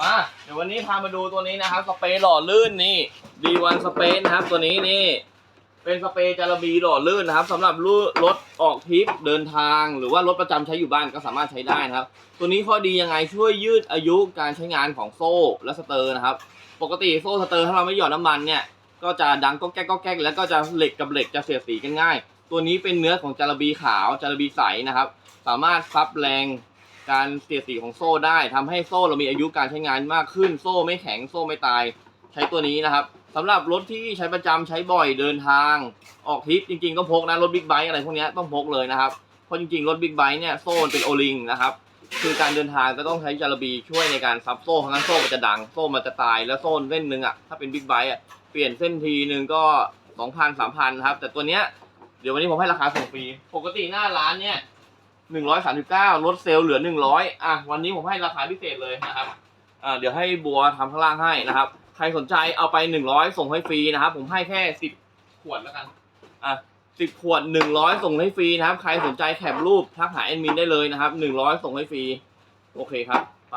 มา เดี๋ยววันนี้พามาดูตัวนี้นะครับ สเปรย์หล่อลื่นนี่ D1 สเปรย์นะครับ ตัวนี้นี่ เป็นสเปรย์จาระบีหล่อลื่นนะครับสำหรับลู่รถออกทริปเดินทาง หรือว่ารถประจำใช้อยู่บ้านก็สามารถใช้ได้นะครับ ตัวนี้ข้อดียังไงช่วยยืดอายุการใช้งานของโซ่และสเตอร์นะครับ ปกติโซ่สเตอร์ถ้าเราไม่หยอดน้ำมันเนี่ยก็จะดังก็แก๊กก็แก๊กแล้วก็จะเหล็กกับเหล็กจะเสียดสีกันง่าย ตัวนี้เป็นเนื้อของจาระบีขาวจาระบีใสนะครับ สามารถซับแรง การเสียดสีของโซ่ได้ทำให้โซ่เรามีอายุการใช้งานมากขึ้น โซ่ไม่แข็งโซ่ไม่ตาย ใช้ตัวนี้นะครับสำหรับรถที่ใช้ประจำใช้บ่อยเดินทาง ออกทริปจริงๆก็พกนะรถบิ๊กไบค์อะไรพวกนี้ต้องพกเลยนะครับเพราะจริงๆรถบิ๊กไบค์เนี่ยโซ่เป็นโอลิงนะครับคือการเดินทางก็ต้องใช้จารบีช่วยในการซับโซ่เพราะงั้นโซ่มันจะดังโซ่มันจะตายแล้วโซ่เส้นหนึ่งอะถ้าเป็นบิ๊กไบค์อะเปลี่ยนเส้นทีหนึ่งก็สองพันสามพันครับแต่ตัวเนี้ยเดี๋ยววันนี้ผมให้ราคาส่งฟรีปกติหน้าร้านเนี่ย หนึ่งร้อยสามสิบเก้าลดเซลล์เหลือหนึ่งร้อยอะวันนี้ผมให้ราคาพิเศษเลยนะครับอ่าเดี๋ยวให้บัวทำข้างล่างให้นะครับ ใครสนใจเอาไปหนึ่งร้อยส่งให้ฟรีนะครับ ผมให้แค่สิบขวดแล้วกันอะสิบขวดหนึ่งร้อยส่งให้ฟรีนะครับ ใครสนใจแคปรูปทักหาแอดมินได้เลยนะครับหนึ่งร้อยส่งให้ฟรี โอเคครับ ไป